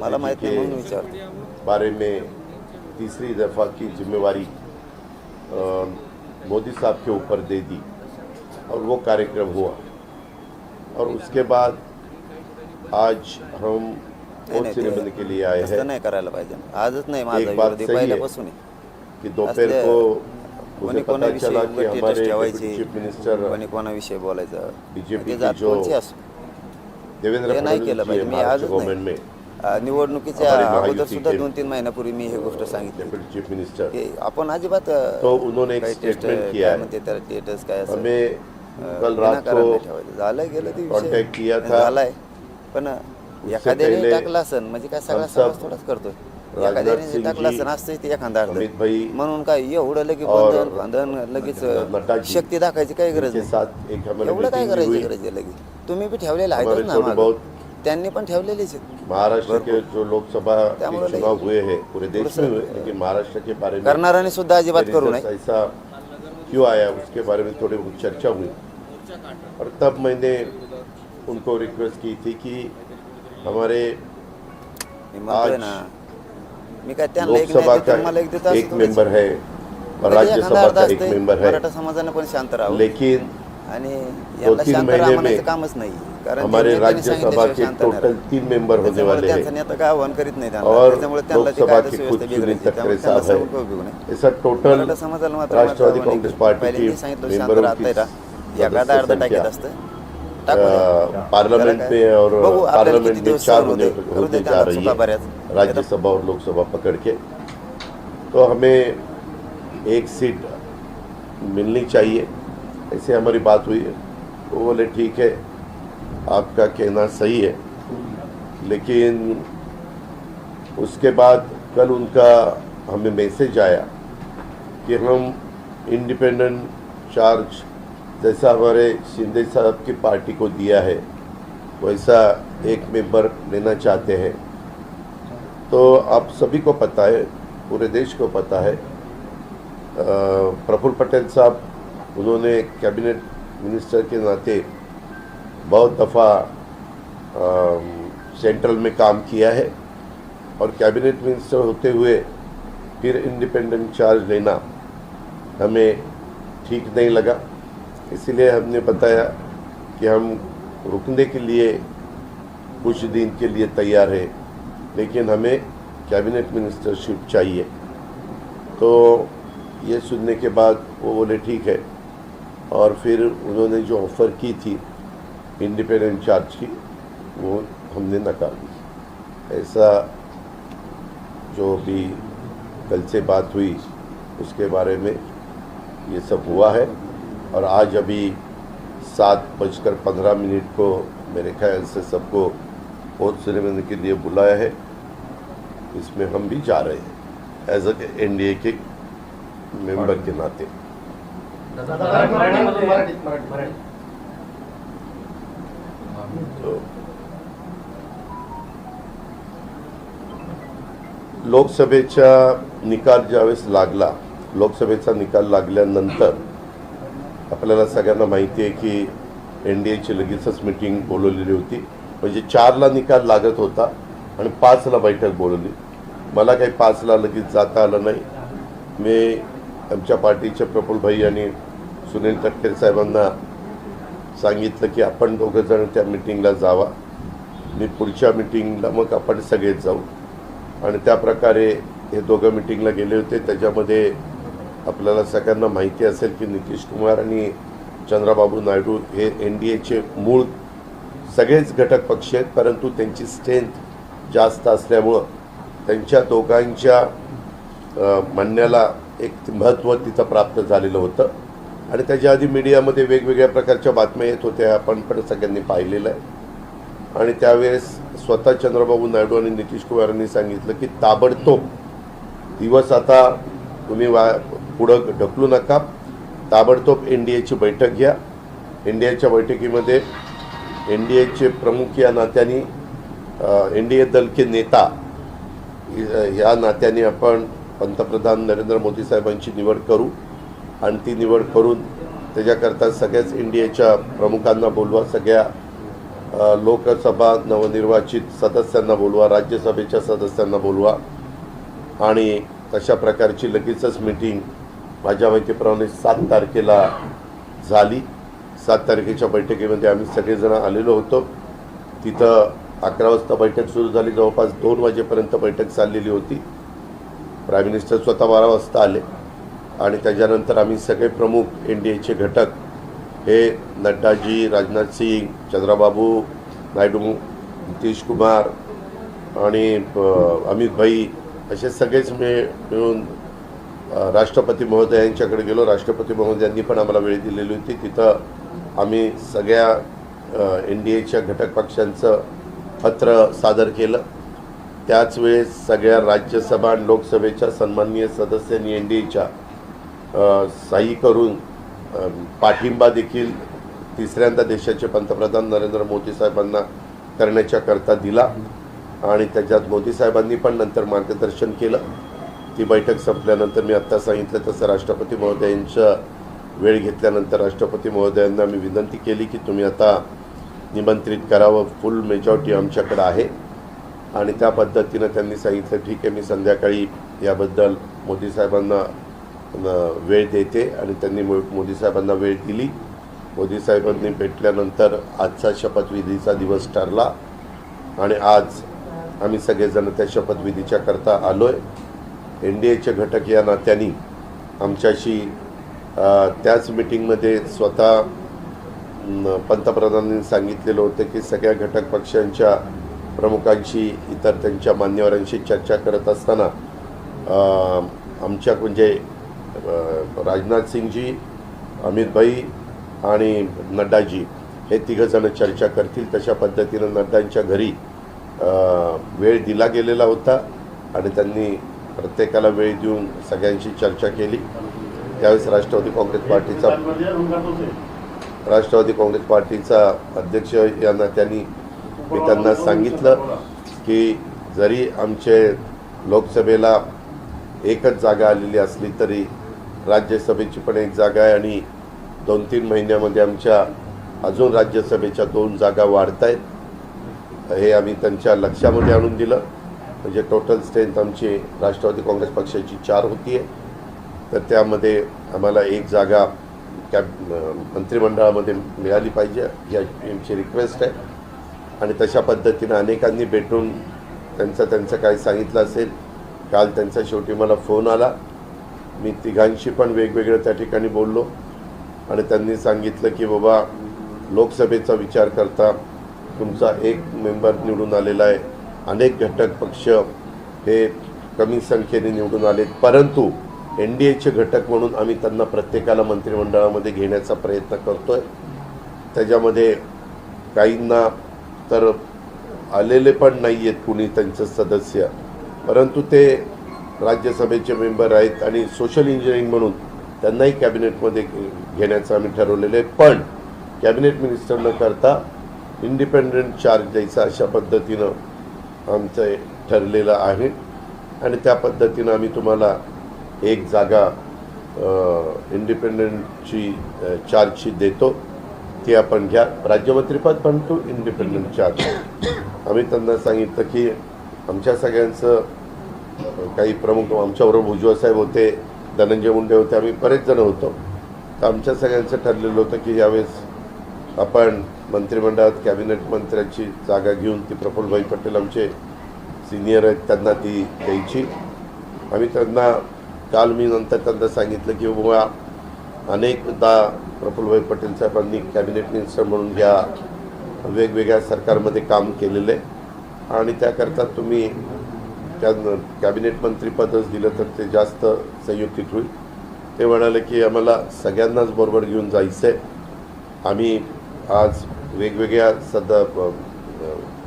मला माहित प्रधानमंत्री नाही म्हणून जी के बारे में तीसरी दफ़ा की जिम्मेवारी मोदी साहब के ऊपर दे दी और वो कार्यक्रम हुआ। और उसके बाद आज हम सेरेमनी ते- के लिए आए हैं। नाही करायला पाहिजे। आजच नाही माझा एक बात विरोधी सही है। पहिल्यापासून आहे. कि दोपहर को कोणी पता कोणाविषयी चला कि उगाच हमारे status ठेवायची चीफ मिनिस्टर कोणी कोणाविषयी बोलायचं? बीजेपी ते जात जो कोणची असो. देवेंद्र नाही फडणवीस केलं जी पाहिजे मी महाराष्ट्र आजच गवर्नमेंट में निवडणुकीच्या अगोदर सुद्धा दोन तीन महिन्यापूर्वी मी हे गोष्ट सांगितली. चीफ मिनिस्टर आपण अजिबात तो उन्होंने एक किया है। त्याला स्टेटस काय असं हमें कल रात को. झालं गेलं ते किया था। झालाय. पण एखाद्याने टाकला असन म्हणजे काय सगळा समाज थोडाच करतोय. एखाद्याने टाकला असन असतं ते एखादा म्हणून काय एवढं लगेच बंधन बंधन लगेच शक्ती दाखवायची काही गरज नाही. एवढं काय करायची गरज आहे लगेच? तुम्ही बी ठेवलेले आहेत ना त्यांनी पण ठेवलेलेच आहेत. महाराष्ट्र के जो लोकसभा त्यामुळे चुनाव हुए हैं पूरे देश में हुए लेकिन महाराष्ट्र के बारे में करणाऱ्याने सुद्धा अजिबात करू रिज़ल्ट नये. ऐसा क्यों आया उसके बारे में थोड़ी बहुत चर्चा हुई। और तब मैंने उनको रिक्वेस्ट की थी कि हमारे मी म्हणतोय आज ना मी काय त्यांना एक लोकसभा नाही देतो, मला एक का देतो असं एक थोडीच. मेंबर है और राज्यसभा का एक मेंबर है? मराठा समाजाने पण शांत राहावं. लेकिन आणि यांना शांत राहा म्हणायचं कामच नाही. कारण हमारे राज्यसभा के शांत नाही टोटल. तीन मेंबर होने त्याच्यामुळे वाले हैं। नेता काय आव्हान करीत नाही त्यांना. और लोकसभा के त्यामुळे तटकरे त्यांना साहब है ऐसा टोटल मराठा समाजाला मात्र राष्ट्रवादी कांग्रेस पार्टी. की पहिल्यांदा सांगितलं शांत मेंबरों राहता की पार्लियामेंट में? और पार्लियामेंट में चार होने होते. जा रही है. राज्यसभा और लोकसभा पकड़ के। तो हमें एक सीट मिलनी चाहिए। ऐसे हमारी बात हुई है। वो बोले, ठीक है, आपका कहना सही है। लेकिन उसके बाद कल उनका हमें मैसेज आया कि हम इंडिपेंडेंट चार्ज जैसा हमारे शिंदे साहब की पार्टी को दिया है, वैसा एक मेंबर लेना चाहते हैं। तो आप सभी को पता है, पूरे देश को पता है प्रफुल्ल पटेल साहब उन्होंने कैबिनेट मिनिस्टर के नाते बहुत दफ़ा सेंट्रल में काम किया है और कैबिनेट मिनिस्टर होते हुए फिर इंडिपेंडेंट चार्ज लेना हमें ठीक नहीं लगा। इसीलिए हमने बताया कि हम रुकने के लिए कुछ दिन के लिए तैयार है, लेकिन हमें कैबिनेट मिनिस्टरशिप चाहिए। तो ये सुनने के बाद वो बोले, ठीक है और फिर उन्होंने जो ऑफ़र की थी इंडिपेंडेंट चार्ज की वो हमने नकार दी। ऐसा जो भी कल से बात हुई उसके बारे में ये सब हुआ है। और आज अभी सात बजकर पंद्रह मिनट को मेरे ख्याल से सबको वोट सेरेमनी के लिए बुलाया है। इसमें हम भी जा रहे हैं एज अ एन के मेंबर के नाते। लोकसभेचा निकाल ज्यावेळेस लागला लोकसभेचा निकाल लागल्यानंतर आपल्याला सगळ्यांना माहिती आहे की एन डी एची लगेचच मिटिंग बोलवलेली होती. म्हणजे चारला निकाल लागत होता आणि पाचला बैठक बोलवली. मला काही पाचला लगेच जाता आलं नाही. मी आमच्या पार्टीचे प्रफुलभाई आणि सुनील तटकरे साहेबांना सांगितलं की आपण दोघंजण त्या मिटिंगला जावा. मी पुढच्या मिटिंगला मग आपण सगळेच जाऊ. आणि त्या प्रकारे हे दोघं मिटिंगला गेले होते. त्याच्यामध्ये आपल्याला सगळ्यांना माहिती असेल की नितीश कुमार आणि चंद्राबाबू नायडू हे एन डी एचे मूळ सगळेच घटक पक्ष आहेत परंतु त्यांची स्ट्रेंथ जास्त असल्यामुळं त्यांच्या दोघांच्या म्हणण्याला एक महत्त्व तिथं प्राप्त झालेलं होतं. आणि त्याच्या आधी मीडियामध्ये वेगवेगळ्या प्रकारच्या बातम्या येत होत्या आपण पण सगळ्यांनी पाहिलेलं आहे. आणि त्यावेळेस स्वतः चंद्रबाबू नायडू आणि नितीश कुमार यांनी सांगितलं की ताबडतोब दिवस आता तुम्ही वा पुढं ढकलू नका. ताबडतोब एन डी एची बैठक घ्या. एन डी एच्या बैठकीमध्ये एन डी एचे प्रमुख या नात्याने एन डी ए दल के नेता या नात्याने आपण पंतप्रधान नरेंद्र मोदी साहेबांची निवड करू आणि ती निवड करून त्याच्याकरता सगळ्याच इंडियाच्या प्रमुखांना बोलवा सगळ्या लोकसभा नवनिर्वाचित सदस्यांना बोलवा राज्यसभेच्या सदस्यांना बोलवा आणि तशा प्रकारची लगेचच मीटिंग माझ्या माहितीप्रमाणे सात तारखेला झाली. सात तारखेच्या बैठकीमध्ये आम्ही सगळेजण आलेलो होतो. तिथं अकरा वाजता बैठक सुरू झाली. जवळपास दोन वाजेपर्यंत बैठक चाललेली होती. प्राईम मिनिस्टर स्वतः बारा वाजता आले. आणि त्याच्यानंतर आम्ही सगळे प्रमुख एन डी एचे घटक हे नड्डाजी राजनाथ सिंग चंद्राबाबू नायडू नितीश कुमार आणि अमित भाई असे सगळेच मिळ मिळून राष्ट्रपती राष्ट्रपती महोदयांच्याकडे गेलो. राष्ट्रपती महोदयांनी पण आम्हाला वेळ दिलेली होती. तिथं आम्ही सगळ्या एन डी एच्या घटक पक्षांचं पत्र सादर केलं. त्याच वेळेस सगळ्या राज्यसभा आणि लोकसभेच्या सन्माननीय सदस्यांनी एन डी एच्या सही करून पाठिंबा देखील तिसऱ्यांदा देशाचे पंतप्रधान नरेंद्र मोदी साहेबांना करण्याच्या करता दिला. आणि त्याच्यात मोदी साहेबांनी पण नंतर मार्गदर्शन केलं. ती बैठक संपल्यानंतर मी आत्ता सांगितलं तसं राष्ट्रपती महोदयांच्या वेळ घेतल्यानंतर राष्ट्रपती महोदयांना मी विनंती केली की तुम्ही आता निमंत्रित करावं. फुल मेजॉरिटी आमच्याकडं आहे. आणि त्या पद्धतीनं त्यांनी सांगितलं ठीक आहे मी संध्याकाळी याबद्दल मोदी साहेबांना वेळ देते. आणि त्यांनी मो मोदी साहेबांना वेळ दिली. मोदी साहेबांनी भेटल्यानंतर आजचा शपथविधीचा दिवस ठरला. आणि आज आम्ही सगळेजण त्या शपथविधीच्या करता आलो आहे एन डी एचे घटक या नात्याने आमच्याशी त्याच मिटिंगमध्ये स्वतः पंतप्रधानांनी सांगितलेलं होतं की सगळ्या घटक पक्षांच्या प्रमुखांशी इतर त्यांच्या मान्यवरांशी चर्चा करत असताना आमच्या म्हणजे राजनाथ सिंगजी अमित भाई आणि नड्डाजी हे तिघंजणं चर्चा करतील. तशा पद्धतीनं नड्डांच्या घरी वेळ दिला गेलेला होता आणि त्यांनी प्रत्येकाला वेळ देऊन सगळ्यांशी चर्चा केली. त्यावेळेस राष्ट्रवादी काँग्रेस पार्टीचा राष्ट्रवादी काँग्रेस पार्टीचा अध्यक्ष यांना त्यांनी मी त्यांना सांगितलं की जरी आमचे लोकसभेला एकच जागा आलेली असली तरी राज्यसभेची पण एक जागा आहे आणि दोन तीन महिन्यामध्ये आमच्या अजून राज्यसभेच्या दोन जागा वाढत आहेत हे आम्ही त्यांच्या लक्षामध्ये आणून दिलं. म्हणजे टोटल स्ट्रेंथ आमची राष्ट्रवादी काँग्रेस पक्षाची चार होती आहे तर त्यामध्ये आम्हाला एक जागा कॅब मंत्रिमंडळामध्ये मिळाली पाहिजे ही आमची रिक्वेस्ट आहे. आणि तशा पद्धतीनं अनेकांनी भेटून त्यांचं त्यांचं काय सांगितलं असेल काल त्यांचा शेवटी मला फोन आला. मी तिघांशी पण वेगवेगळं त्या ठिकाणी बोललो आणि त्यांनी सांगितलं की बाबा लोकसभेचा विचार करता तुमचा एक मेंबर निवडून आलेला आहे. अनेक घटक पक्ष हे कमी संख्येने निवडून आलेत. परंतु एन डी एचे घटक म्हणून आम्ही त्यांना प्रत्येकाला मंत्रिमंडळामध्ये घेण्याचा प्रयत्न करतो आहे त्याच्यामध्ये काहींना तर आलेले पण नाही आहेत कुणी त्यांचं सदस्य. परंतु ते राज्यसभेचे मेंबर आहेत आणि सोशल इंजिनिअरिंग म्हणून त्यांनाही कॅबिनेटमध्ये घेण्याचं आम्ही ठरवलेलं आहे. पण कॅबिनेट मिनिस्टर न करता इंडिपेंडंट चार्ज द्यायचा अशा पद्धतीनं आमचं ठरलेलं आहे. आणि त्या पद्धतीनं आम्ही तुम्हाला एक जागा इंडिपेंडंटची चार्जशीट देतो. ती आपण घ्या राज्यमंत्रीपद पण टू इंडिपेंडंट आम्ही त्यांना सांगितलं की आमच्या सगळ्यांचं काही प्रमुख आमच्याबरोबर भुजबळ साहेब होते धनंजय मुंडे होते आम्ही बरेच जण होतो. तर आमच्या सगळ्यांचं ठरलेलं होतं की यावेळेस आपण मंत्रिमंडळात कॅबिनेट मंत्र्याची जागा घेऊन ती प्रफुल्लभाई पटेल आमचे सिनियर आहेत त्यांना ती द्यायची. आम्ही त्यांना काल मी नंतर त्यांना सांगितलं की बाबा अनेकदा प्रफुल्लभाई पटेल साहेबांनी कॅबिनेट मिनिस्टर म्हणून या वेगवेगळ्या सरकारमध्ये काम केलेलं आहे आणि त्याकरता तुम्ही त्या कॅबिनेट मंत्रीपदच दिलं तर ते जास्त संयुक्तित होईल. ते म्हणाले की आम्हाला सगळ्यांनाच बरोबर घेऊन जायचं आहे आम्ही आज वेगवेगळ्या सद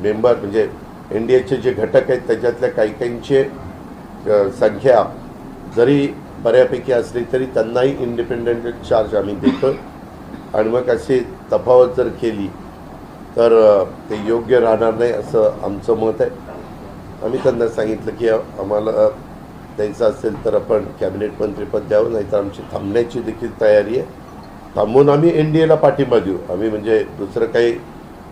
मेंबर म्हणजे एन डी एचे जे घटक आहेत त्याच्यातल्या काही काहींचे संख्या जरी बऱ्यापैकी असली तरी त्यांनाही इंडिपेंडंट चार्ज आम्ही देतो. आणि मग अशी तफावत जर केली तर ते योग्य राहणार नाही असं आमचं मत आहे. आम्ही त्यांना सांगितलं की आम्हाला द्यायचं असेल तर आपण कॅबिनेट मंत्रीपद द्यावं नाही तर आमची थांबण्याची देखील तयारी आहे. थांबून आम्ही एन डी एला पाठिंबा देऊ. आम्ही म्हणजे दुसरं काही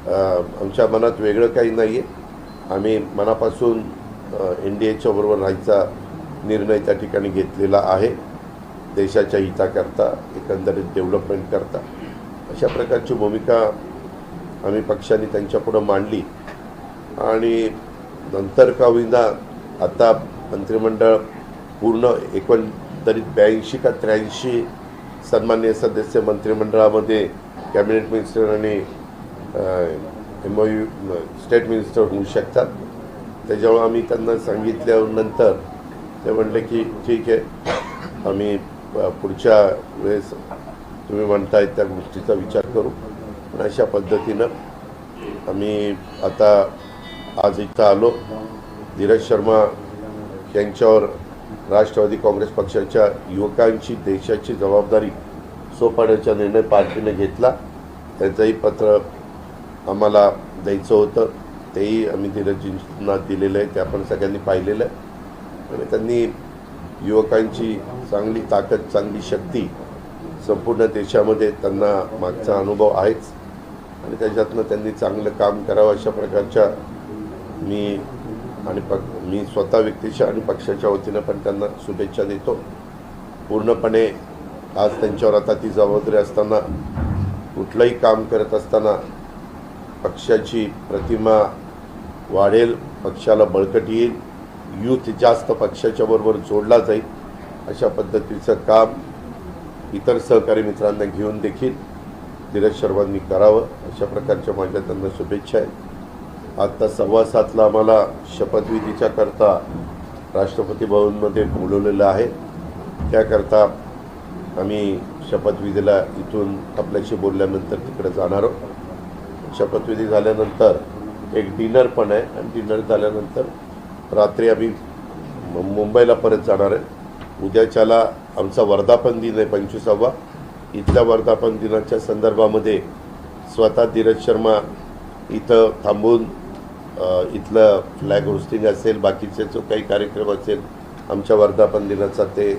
आमच्या मनात वेगळं काही नाही आहे आम्ही मनापासून एन डी एच्या बरोबर राहायचा निर्णय त्या ठिकाणी घेतलेला आहे. देशाच्या हिताकरता एकंदरीत डेव्हलपमेंट करता. अशा प्रकारची भूमिका आम्ही पक्षाने त्यांच्यापुढं मांडली. आणि नंतर का होईना आता मंत्रिमंडळ पूर्ण एकंदरीत ब्याऐंशी का त्र्याऐंशी सन्मान्य सदस्य मंत्रिमंडळामध्ये कॅबिनेट मिनिस्टर आणि एम ओ स्टेट मिनिस्टर होऊ शकतात. त्याच्यामुळे आम्ही त्यांना सांगितल्यानंतर ते म्हणले की ठीक आहे. आम्ही पुढच्या वेळेस तुम्ही म्हणताय त्या गोष्टीचा विचार करू. आणि अशा पद्धतीनं आम्ही आता आज इथं आलो. धीरज शर्मा यांच्यावर राष्ट्रवादी काँग्रेस पक्षाच्या युवकांची देशाची जबाबदारी सोपवण्याचा निर्णय पार्टीने घेतला. त्याचंही पत्र आम्हाला द्यायचं होतं. तेही आम्ही धीरजींना दिलेलं आहे. ते आपण सगळ्यांनी पाहिलेलं आहे. आणि त्यांनी युवकांची चांगली ताकद चांगली शक्ती संपूर्ण देशामध्ये त्यांना मागचा अनुभव आहेच. आणि त्याच्यातनं त्यांनी चांगलं काम करावं अशा प्रकारच्या मी आणि पक् मी स्वतः व्यक्तीच्या आणि पक्षाच्या वतीनं पण त्यांना शुभेच्छा देतो. पूर्णपणे आज त्यांच्यावर आता ती जबाबदारी असताना कुठलंही काम करत असताना पक्षाची प्रतिमा वाढेल पक्षाला बळकट येईल. यूथ जास्त पक्षाच्या बरोबर जोडला जाईल अशा पद्धतीचं काम इतर सहकारी मित्रांना घेऊन देखील धीरज शर्मांनी करावं. अशा प्रकारच्या माझ्या त्यांना शुभेच्छा आहेत. आत्ता सव्वा सातला आम्हाला शपथविधीच्या करता राष्ट्रपती भवनमध्ये बोलवलेलं आहे. त्याकरता आम्ही शपथविधीला इथून आपल्याशी बोलल्यानंतर तिकडे जाणार आहोत. शपथविधी झाल्यानंतर एक डिनर पण आहे आणि डिनर झाल्यानंतर रात्री आम्ही मु- मुंबईला परत जाणार आहे. उद्याच्याला आमचा वर्धापन दिन आहे पंचवीसावा. इथल्या वर्धापन दिनाच्या संदर्भामध्ये स्वतः धीरज शर्मा इथं थांबून इथलं फ्लॅग होस्टिंग असेल बाकीचे जो काही कार्यक्रम असेल आमच्या वर्धापन दिनाचा ते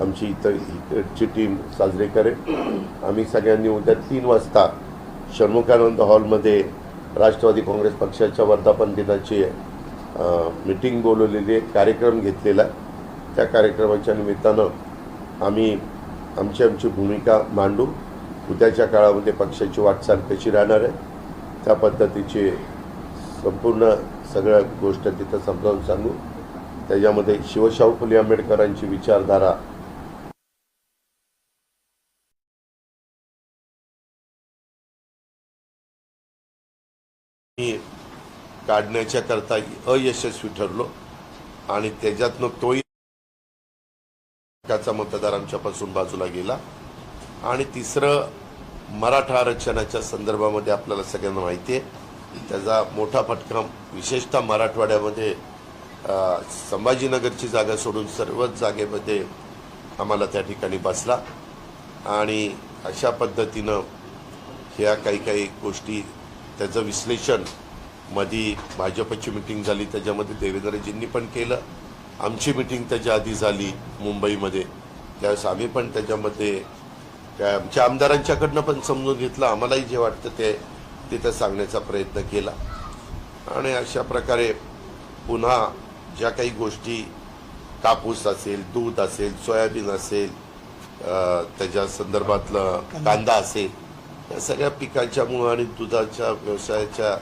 आमची इथं इकडची टीम साजरी करेल. आम्ही सगळ्यांनी उद्या तीन वाजता षण्मुखानंद हॉलमध्ये राष्ट्रवादी काँग्रेस पक्षाच्या वर्धापन दिनाची मीटिंग बोलवलेली आहे कार्यक्रम घेतलेला आहे. त्या कार्यक्रमाच्या निमित्तानं आम्ही आमची आमची भूमिका मांडू उद्याच्या काळामध्ये पक्षाची वाटचाल कशी राहणार आहे त्या पद्धतीची संपूर्ण सगळ्या गोष्ट तिथं समजावून सांगू त्याच्यामध्ये शिवशाहू फुले आंबेडकरांची विचारधारा काढण्याच्या करता अयशस्वी ठरलो. आणि त्याच्यातनं तोही त्याचा मतदार आमच्यापासून बाजूला गेला. आणि तिसरं मराठा आरक्षणाच्या संदर्भामध्ये आपल्याला सगळ्यांना माहिती आहे. त्याचा मोठा फटका विशेषतः मराठवाड्यामध्ये संभाजीनगरची जागा सोडून सर्वच जागेमध्ये आम्हाला त्या ठिकाणी बसला. आणि अशा पद्धतीनं ह्या काही काही गोष्टी त्याचं विश्लेषण मधी भाजपची मिटिंग झाली त्याच्यामध्ये देवेंद्रजींनी पण केलं. आमची मिटिंग त्याच्या आधी झाली मुंबईमध्ये. त्यावेळेस आम्ही पण त्याच्यामध्ये त्या आमच्या आमदारांच्याकडनं पण समजून घेतलं. आम्हालाही जे वाटतं ते तिथं सांगण्याचा प्रयत्न केला. आणि अशा प्रकारे पुन्हा ज्या काही गोष्टी कापूस असेल दूध असेल सोयाबीन असेल त्याच्या संदर्भातलं कांदा असेल या सगळ्या पिकांच्यामुळं आणि दुधाच्या व्यवसायाच्या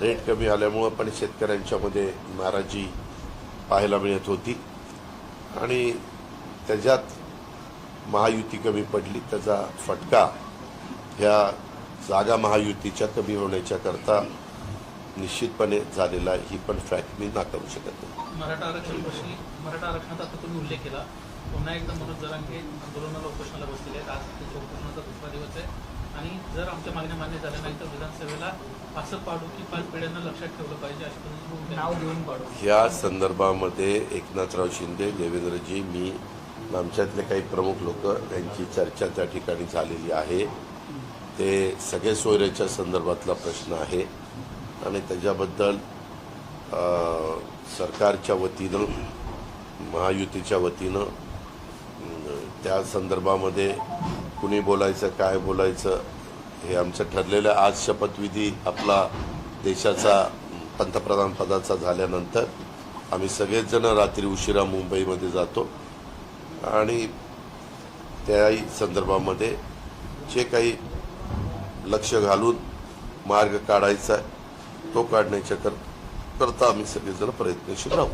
रेट कमी आल्यामुळं पण शेतकऱ्यांच्यामध्ये नाराजी पाहायला मिळत होती. आणि त्याच्यात महायुती कमी पडली त्याचा फटका ह्या जागा महायुतीच्या कमी होण्याच्या करता निश्चितपणे झालेला ही पण फॅक्ट मी नाकारू शकत नाही. मराठा आरक्षण प्रश्नी मराठा आरक्षणाचा आता तुम्ही उल्लेख केला. पुन्हा एकदा मनोज जरांगे आंदोलनाला उपोषणाला बसलेले आहेत. आज उपोषणाचा दुसरा दिवस आहे. आणि जर आमच्या मागण्या मान्य झाल्या नाही तर विधानसभेला असं पाडू की पाच पिढ्यांना लक्षात ठेवलं पाहिजे अशी नाव देऊन पाडू. ह्या संदर्भामध्ये एकनाथराव शिंदे देवेंद्रजी मी आमच्यातले काही प्रमुख लोक यांची चर्चा त्या ठिकाणी झालेली आहे. ते सगळे सोयऱ्याच्या संदर्भातला प्रश्न आहे. आणि त्याच्याबद्दल अ, सरकारच्या वतीनं महायुतीच्या वतीनं त्या संदर्भामध्ये कुणी बोलायचं काय बोलायचं हे आमचं ठरलेलं आज शपथविधी आपला देशाचा पंतप्रधान पदाचा झाल्यानंतर आम्ही सगळेजण रात्री उशिरा मुंबईमध्ये जातो. आणि त्याही संदर्भामध्ये जे काही लक्ष घालून मार्ग काढायचा आहे तो काढण्याच्या कर करता आम्ही सगळेजण प्रयत्नशील राहू.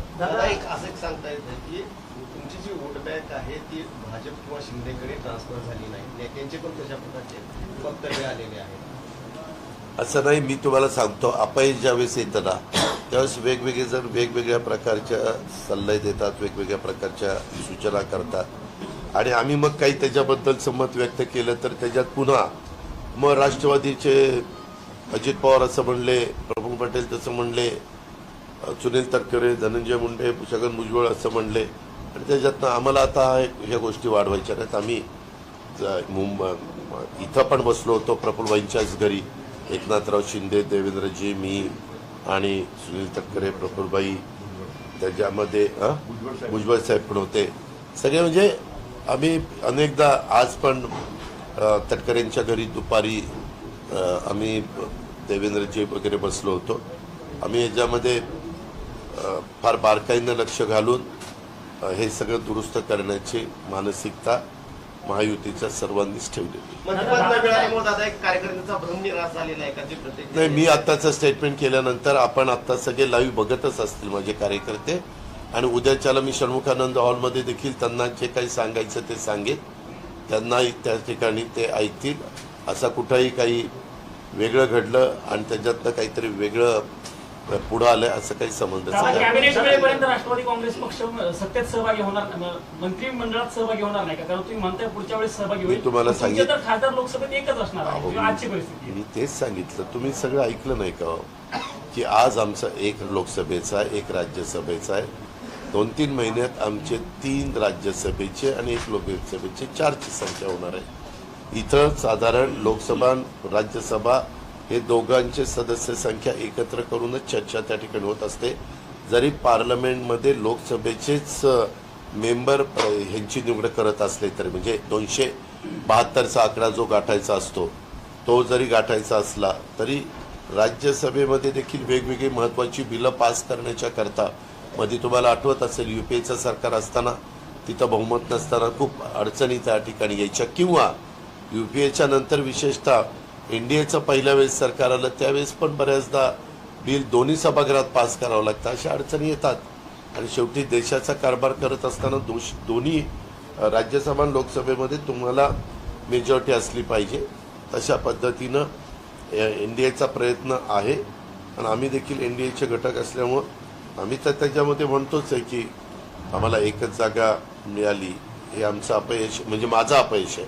दादा असं आहे ती भाजप किंवा शिंदेकडे ट्रान्सफर झाली नाही. नेत्यांचे पण तशा प्रकारचे वक्तव्य आलेले आहेत. असं नाही मी तुम्हाला सांगतो अपयश ज्यावेळेस येतं ना त्यावेळेस वेगवेगळे जण वेगवेगळ्या प्रकारच्या सल्ले देतात वेगवेगळ्या प्रकारच्या सूचना करतात. आणि आम्ही मग काही त्याच्याबद्दल संमत व्यक्त केलं तर त्याच्यात पुन्हा मग राष्ट्रवादीचे अजित पवार असं म्हणले प्रफुल्ल पटेल तसं म्हणले सुनील तटकरे धनंजय मुंडे छगन भुजबळ असं म्हणले. आणि त्याच्यातनं आम्हाला आता ह्या गोष्टी वाढवायच्या नाहीत. आम्ही मुंबई इथं पण बसलो होतो प्रफुल्लबाईंच्याच घरी. एकनाथराव शिंदे देवेंद्रजी मी आणि सुनील तटकरे प्रफुल्लबाई त्याच्यामध्ये? भुजबळ साहेब. पण होते. सगळे म्हणजे आम्ही अनेकदा आज पण तटकरेंच्या घरी दुपारी आम्ही देवेंद्रजी वगैरे बसलो होतो. आम्ही याच्यामध्ये फार बारकाईनं लक्ष घालून हे सगळं दुरुस्त करण्याची मानसिकता महायुतीच्या सर्वांनीच ठेवलेली प्रत्येक नाही मी आत्ताचं स्टेटमेंट केल्यानंतर आपण आत्ता सगळे लाईव्ह बघतच असतील माझे कार्यकर्ते. आणि उद्याच्याला मी षण्मुखानंद हॉलमध्ये देखील त्यांना जे काही सांगायचं ते सांगेन. त्यांना त्या ठिकाणी ते ऐकतील. असा कुठंही काही वेगळं घडलं आणि त्याच्यातनं काहीतरी वेगळं पुढं आलं असं काही वेळेपर्यंत राष्ट्रवादी काँग्रेस पक्ष सत्तेत सहभागी होणार म- मंत्रिमंडळात सहभागी होणार नाही का? कारण तुम्ही म्हणताय पुढच्या वेळेस सहभागी होईल. मी तुम्हाला सांगितलं- तर खासदार लोकसभेत एकच असणार आजची परिस्थिती. मी तेच सांगितलं. तुम्ही सगळं ऐकलं नाही का हो? की आज आमचा एक लोकसभेचा आहे एक राज्यसभेचा आहे. दोन तीन महिन्यात आमचे तीन राज्यसभेचे आणि एक लोकसभेचे चारची संख्या होणार आहे. इथं साधारण लोकसभा राज्यसभा हे दोघांचे सदस्य संख्या एकत्र करूनच चर्चा त्या ठिकाणी होत असते. जरी पार्लमेंटमध्ये लोकसभेचेच मेंबर ह्यांची निवड करत असले तरी म्हणजे दोनशे बहात्तरचा आकडा जो गाठायचा असतो तो जरी गाठायचा असला तरी राज्यसभेमध्ये देखील वेगवेगळी महत्त्वाची बिलं पास करण्याच्या करता मध्ये तुम्हाला आठवत असेल यू पी एचं सरकार असताना तिथं बहुमत नसताना खूप अडचणी त्या ठिकाणी यायच्या. किंवा यू पी एच्या नंतर विशेषतः एनडीएचं पहिल्या वेळेस सरकार आलं त्यावेळेस पण बऱ्याचदा बिल दोन्ही सभागृहात पास करावं लागतं. अशा अडचणी येतात. आणि शेवटी देशाचा कारभार करत असताना दोष दोन्ही राज्यसभा आणि लोकसभेमध्ये तुम्हाला मेजॉरिटी असली पाहिजे. तशा पद्धतीनं एन डी एचा प्रयत्न आहे. आणि आम्ही देखील एन डी एचे घटक असल्यामुळं आम्ही तर त्याच्यामध्ये म्हणतोच आहे की आम्हाला एकच जागा मिळाली. हे आमचं अपयश म्हणजे माझं अपयश आहे.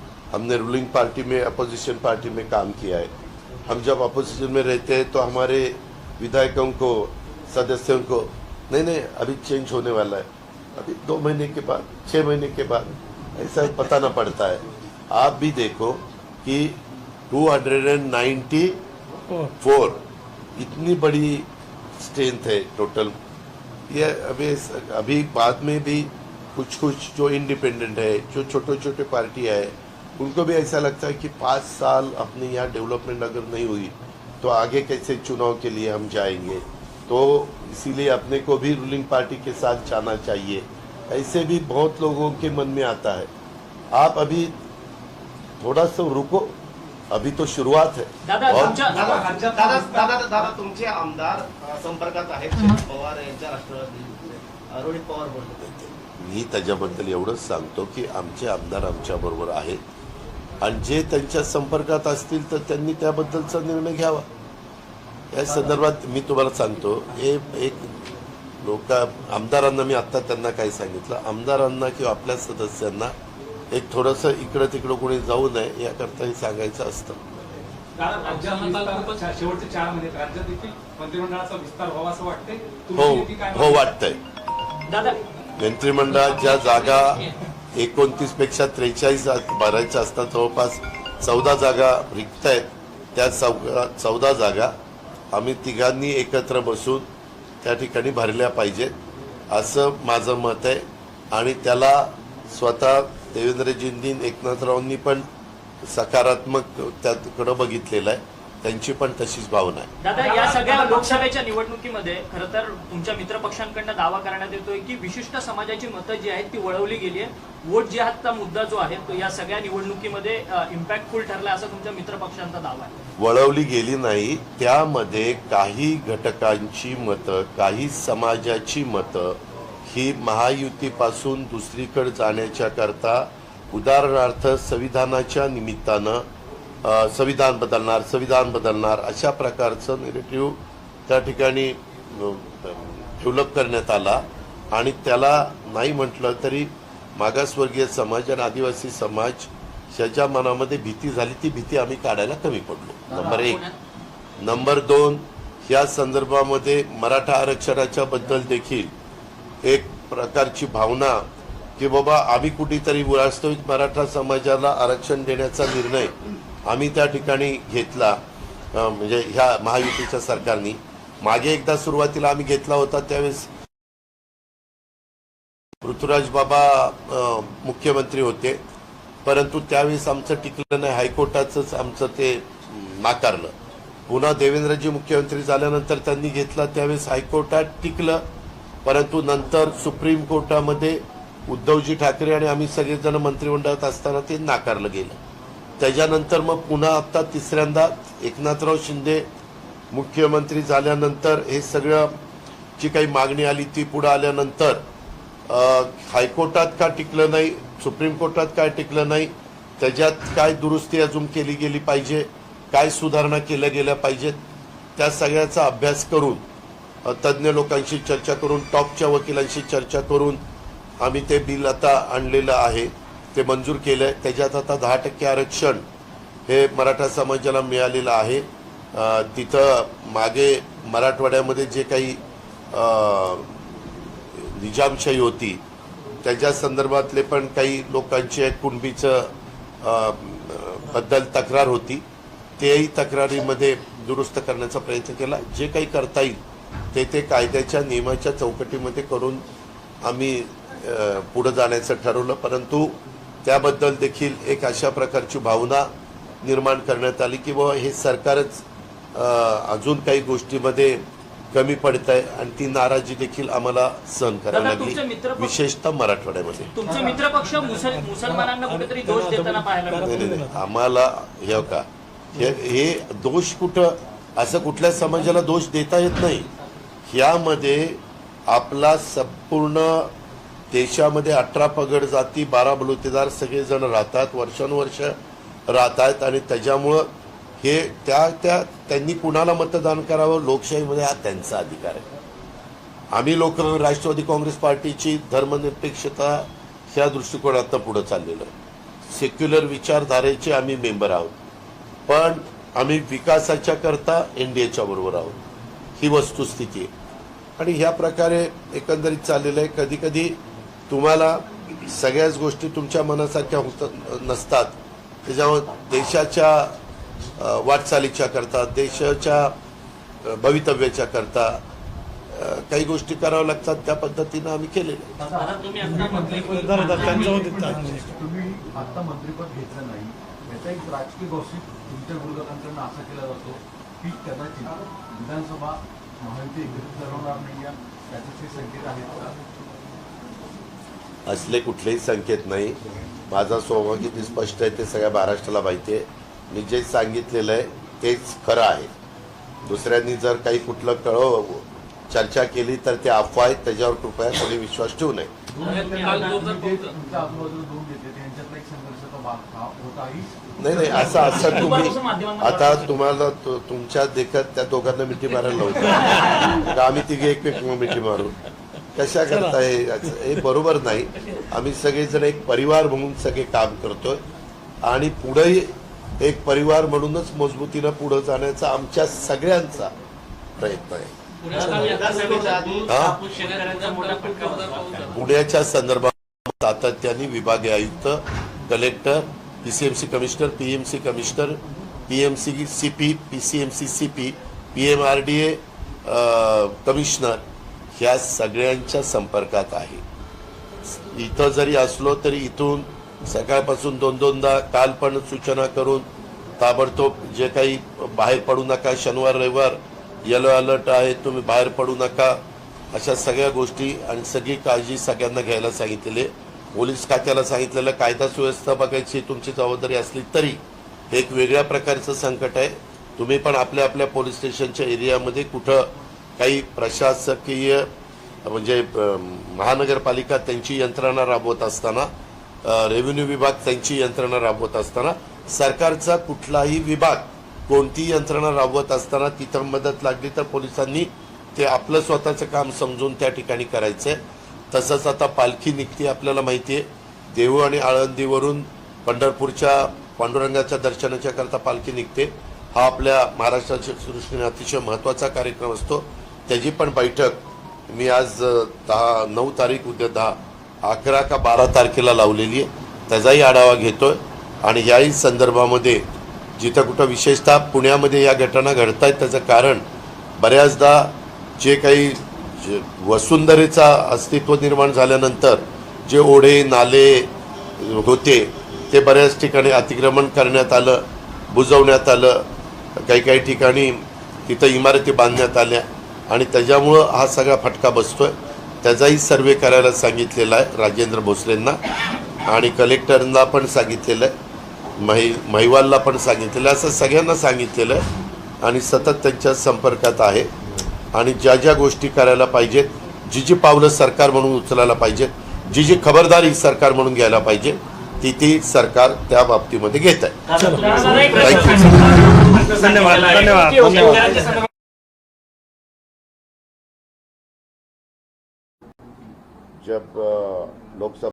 हमने रूलिंग पार्टी में अपोजिशन पार्टी में काम किया है। हम जब अपोजिशन में रहते हैं तो हमारे विधायकों को, सदस्यों को, नहीं नहीं, अभी चेंज होने वाला है। अभी दो महीने के बाद छः महीने के बाद, ऐसा बताना पड़ता है। आप भी देखो कि 294 इतनी बड़ी स्ट्रेंथ है टोटल ये अभी अभी बाद में भी कुछ कुछ जो इंडिपेंडेंट है, जो छोटे छोटे पार्टियाँ है उनको भी ऐसा लगता है कि पाँच साल अपने यहाँ डेवलपमेंट अगर नहीं हुई तो आगे कैसे चुनाव के लिए हम जाएंगे? तो इसीलिए अपने को भी रूलिंग पार्टी के साथ जाना चाहिए। ऐसे भी बहुत लोगों के मन में आता है। आप अभी थोड़ा सा रुको अभी तो शुरुआत है। दादा बहुत- तुमच्या दादा दादा दादा दादा तुमचे आमदार अ, संपर्कात आहेत. शरद पवार यांच्या राष्ट्रवादी अ, रोहित पवार बोलले. मी त्याच्याबद्दल एवढंच सांगतो की आमचे आमदार आमच्याबरोबर आहेत. आणि जे त्यांच्या संपर्कात असतील तर त्यांनी त्याबद्दलचा निर्णय घ्यावा. या संदर्भात मी तुम्हाला सांगतो हे एक लोक आमदारांना मी आत्ता त्यांना काय सांगितलं. आमदारांना किंवा आपल्या सदस्यांना एक थोडंसं इकडं तिकडं कोणी जाऊ नये याकरता हे सांगायचं असतं. कारण राज्यात काल विस्तार- खूपच- चा- शेवटचे चार महिने राज्यात देखील मंत्रिमंडळाचा विस्तार व्हावा असं वाटते हो हो वाटतंय. दादा. मंत्रिमंडळात ज्या जागा एकोणतीसपेक्षा त्रेचाळीस भरायच्या असतात जवळपास चौदा जागा रिक्त आहेत त्या चौदा चौदा जागा आम्ही तिघांनी एकत्र बसून त्या ठिकाणी भरल्या पाहिजेत असं माझं मत आहे. आणि त्याला स्वतः देवेंद्रजींनी एकनाथरावांनी पण सकारात्मक त्याकडं बघितलेलं आहे. त्यांची पण तशीच भावना आहे. दादा या सगळ्या लोकसभेच्या निवडणुकीमध्ये खरं तर तुमच्या मित्र पक्षांकडनं दावा करण्यात येतोय की विशिष्ट समाजाची मतं जी आहेत ती वळवली गेली आहे वोट जिहादचा मुद्दा जो आहे तो या सगळ्या निवडणुकीमध्ये इम्पॅक्टफुल ठरला असा तुमच्या मित्र पक्षांचा दावा आहे. वळवली गेली नाही त्यामध्ये काही घटकांची मतं काही समाजाची मतं ही महायुतीपासून दुसरीकडे जाण्याच्या करता उदाहरणार्थ संविधानाच्या निमित्तानं संविधान बदलणार संविधान बदलणार अशा प्रकारचं निगेटिव्ह त्या ठिकाणी डेव्हलप करण्यात आला. आणि त्याला नाही म्हटलं तरी मागासवर्गीय समाज आणि आदिवासी समाज ह्याच्या मनामध्ये भीती झाली ती भीती आम्ही काढायला कमी पडलो. नंबर एक. नंबर दोन या संदर्भामध्ये मराठा आरक्षणाच्या बद्दल देखील एक प्रकारची भावना की बाबा आम्ही कुठेतरी वास्तविक मराठा समाजाला आरक्षण देण्याचा निर्णय आम्ही त्या ठिकाणी घेतला म्हणजे ह्या महायुतीच्या सरकारनी. मागे एकदा सुरुवातीला आम्ही घेतला होता त्यावेळेस पृथ्वीराज बाबा मुख्यमंत्री होते. परंतु त्यावेळेस आमचं टिकलं नाही हायकोर्टाचंच आमचं ते नाकारलं. पुन्हा देवेंद्रजी मुख्यमंत्री झाल्यानंतर त्यांनी घेतला त्यावेळेस हायकोर्टात टिकलं. परंतु नंतर सुप्रीम कोर्टामध्ये उद्धवजी ठाकरे आणि आम्ही सगळेजण मंत्रिमंडळात असताना ते नाकारलं गेलं. त्याच्यानंतर मग पुन्हा आता तिसऱ्यांदा. एकनाथराव शिंदे मुख्यमंत्री झाल्यानंतर हे सगळं जी काही मागणी आली ती पुढे आल्यानंतर हायकोर्टात का टिकलं नाही सुप्रीम कोर्टात काय टिकलं नाही त्याच्यात काय दुरुस्ती अजून केली गेली पाहिजे काय सुधारणा केल्या गेल्या पाहिजेत त्या सगळ्याचा अभ्यास करून तज्ज्ञ लोकांशी चर्चा करून टॉपच्या वकिलांशी चर्चा करून आम्ही ते बिल आता आणलेलं आहे. ते मंजूर केलं आहे त्याच्यात आता दहा टक्के आरक्षण हे मराठा समाजाला मिळालेलं आहे. तिथं मागे मराठवाड्यामध्ये जे काही निजामशाही होती त्याच्या संदर्भातले पण काही लोकांचे कुणबीचं बद्दल तक्रार होती. तेही तक्रारीमध्ये दुरुस्त करण्याचा प्रयत्न केला. जे काही करता येईल ते ते कायद्याच्या नियमाच्या चौकटीमध्ये करून आम्ही पुढं जाण्याचं ठरवलं. परंतु त्याबद्दल देखील एक अशा प्रकारची भावना निर्माण करण्यात आली की बाबा हे सरकारच अजून काही गोष्टीमध्ये कमी पडत आहे आणि ती नाराजी देखील आम्हाला सहन करावी लागली. विशेषतः मराठवाड्यामध्ये. तुमचे मुसलमानांना कुठेतरी दोष देताना पाहायला. आम्हाला हे का हे हे दोष कुठं असं कुठल्या समाजाला दोष देता येत नाही. यामध्ये आपला संपूर्ण देशामध्ये अठरा पगड जाती बारा बलुतेदार सगळेजण राहतात वर्षानुवर्ष राहत आहेत आणि त्याच्यामुळं हे त्या त्या त्यांनी कुणाला मतदान करावं? लोकशाहीमध्ये हा त्यांचा अधिकार आहे. आम्ही लोक राष्ट्रवादी काँग्रेस पार्टीची धर्मनिरपेक्षता ह्या दृष्टिकोनातनं पुढे चाललेलो आहे. सेक्युलर विचारधारेचे आम्ही मेंबर आहोत. पण आम्ही विकासाच्या करता एन डी एच्या बरोबर आहोत. ही वस्तुस्थिती आहे. आणि ह्या प्रकारे एकंदरीत चाललेलं आहे. कधी कधी तुम्हाला सगळ्याच गोष्टी तुमच्या मनासारख्या होत नसतात. त्याच्यामुळे देशाच्या वाटचालीच्या करता देशाच्या भवितव्याच्या करता काही गोष्टी कराव्या लागतात त्या पद्धतीनं आम्ही केलेल्या आता मंत्रिपद घेतलं नाही. याचा एक राजकीय गॉसिप तुमच्या विरोधकांकडून असा केला जातो की कदाचित विधानसभा महायुती एकत्रित ठरवणार नाही या त्याचे संकेत आहेत. का असले कुठलेही संकेत नाही. माझा स्वभाव किती स्पष्ट आहे ते सगळ्या महाराष्ट्राला माहिती आहे. मी जे सांगितलेलं आहे तेच खरं आहे. दुसऱ्यांनी जर काही कुठलं कळव चर्चा केली तर ते अफवा आहेत त्याच्यावर कृपया कोणी विश्वास ठेवू नये. नाही नाही असं असं तुम्ही आता तुम्हाला तुमच्या देखत त्या दोघांना मिठी मारायला लावतो. का आम्ही तिघे एकमेक मिठी मारू. कशा करताय हे बरोबर नाही. आम्ही सगळेजण एक परिवार म्हणून सगळे काम करतोय. आणि पुढेही एक परिवार म्हणूनच मजबूतीनं पुढे जाण्याचा आमच्या सगळ्यांचा प्रयत्न आहे. हा? पुण्याच्या संदर्भात सातत्याने विभागीय आयुक्त collector PCMC commissioner PMC commissioner PMC CP PCMC CP PMRDA commissioner ह्या सगळ्यांच्या संपर्कात आहे. इथं जरी असलो तरी इथून सकाळपासून दोन दोनदा काल पण सूचना करून ताबडतोब जे काही बाहेर पडू नका शनिवार रविवार येलो अलर्ट आहे तुम्ही बाहेर पडू नका अशा सगळ्या गोष्टी आणि सगळी काळजी सगळ्यांना घ्यायला सांगितलेले. पोलीस खात्याला सांगितलेलं कायदा सुव्यवस्था बघायची तुमची जबाबदारी असली तरी हे एक वेगळ्या प्रकारचं संकट आहे. तुम्ही पण आपल्या आपल्या पोलीस स्टेशनच्या एरियामध्ये कुठं काही प्रशासकीय म्हणजे महानगरपालिका त्यांची यंत्रणा राबवत असताना रेव्हेन्यू विभाग त्यांची यंत्रणा राबवत असताना सरकारचा कुठलाही विभाग कोणती यंत्रणा राबवत असताना तिथं मदत लागली तर पोलिसांनी ते आपलं स्वतःचं काम समजून त्या ठिकाणी करायचंय. तसंच आता पालखी निघते आपल्याला माहिती आहे देहू आणि आळंदीवरून पंढरपूरच्या पांडुरंगाच्या दर्शनाच्या करता पालखी निघते. हा आपल्या महाराष्ट्राच्या दृष्टीने अतिशय महत्त्वाचा कार्यक्रम असतो. त्याची पण बैठक. मी आज दहा नऊ तारीख उद्या दहा अकरा का बारा तारखेला लावलेली आहे. त्याचाही आढावा घेतो आहे आणि याही संदर्भामध्ये जिथं कुठं विशेषतः पुण्यामध्ये या घटना घडत आहेत त्याचं कारण बऱ्याचदा जे काही वसुंधरेचा अस्तित्व निर्माण झाल्यानंतर जे ओढे नाले होते ते बऱ्याच ठिकाणी अतिक्रमण करण्यात आलं बुजवण्यात आलं. काही काही ठिकाणी तिथं इमारती बांधण्यात आल्या. आणि त्याच्यामुळं हा सगळा फटका बसतोय. त्याचाही सर्वे करायला सांगितलेला आहे राजेंद्र भोसलेंना. आणि कलेक्टरना पण सांगितलेलं आहे. महि महिवालला पण सांगितलेलं आहे. असं सगळ्यांना सांगितलेलं आहे. आणि सतत त्यांच्या संपर्कात आहे. आणि ज्या ज्या गोष्टी करायला पाहिजेत जी जी पावलं सरकार म्हणून उचलायला पाहिजेत जी जी खबरदारी सरकार म्हणून घ्यायला पाहिजे ती ती सरकार त्या बाबतीमध्ये घेत आहे. प्रश्न. धन्यवाद, धन्यवाद, जब लोकसभा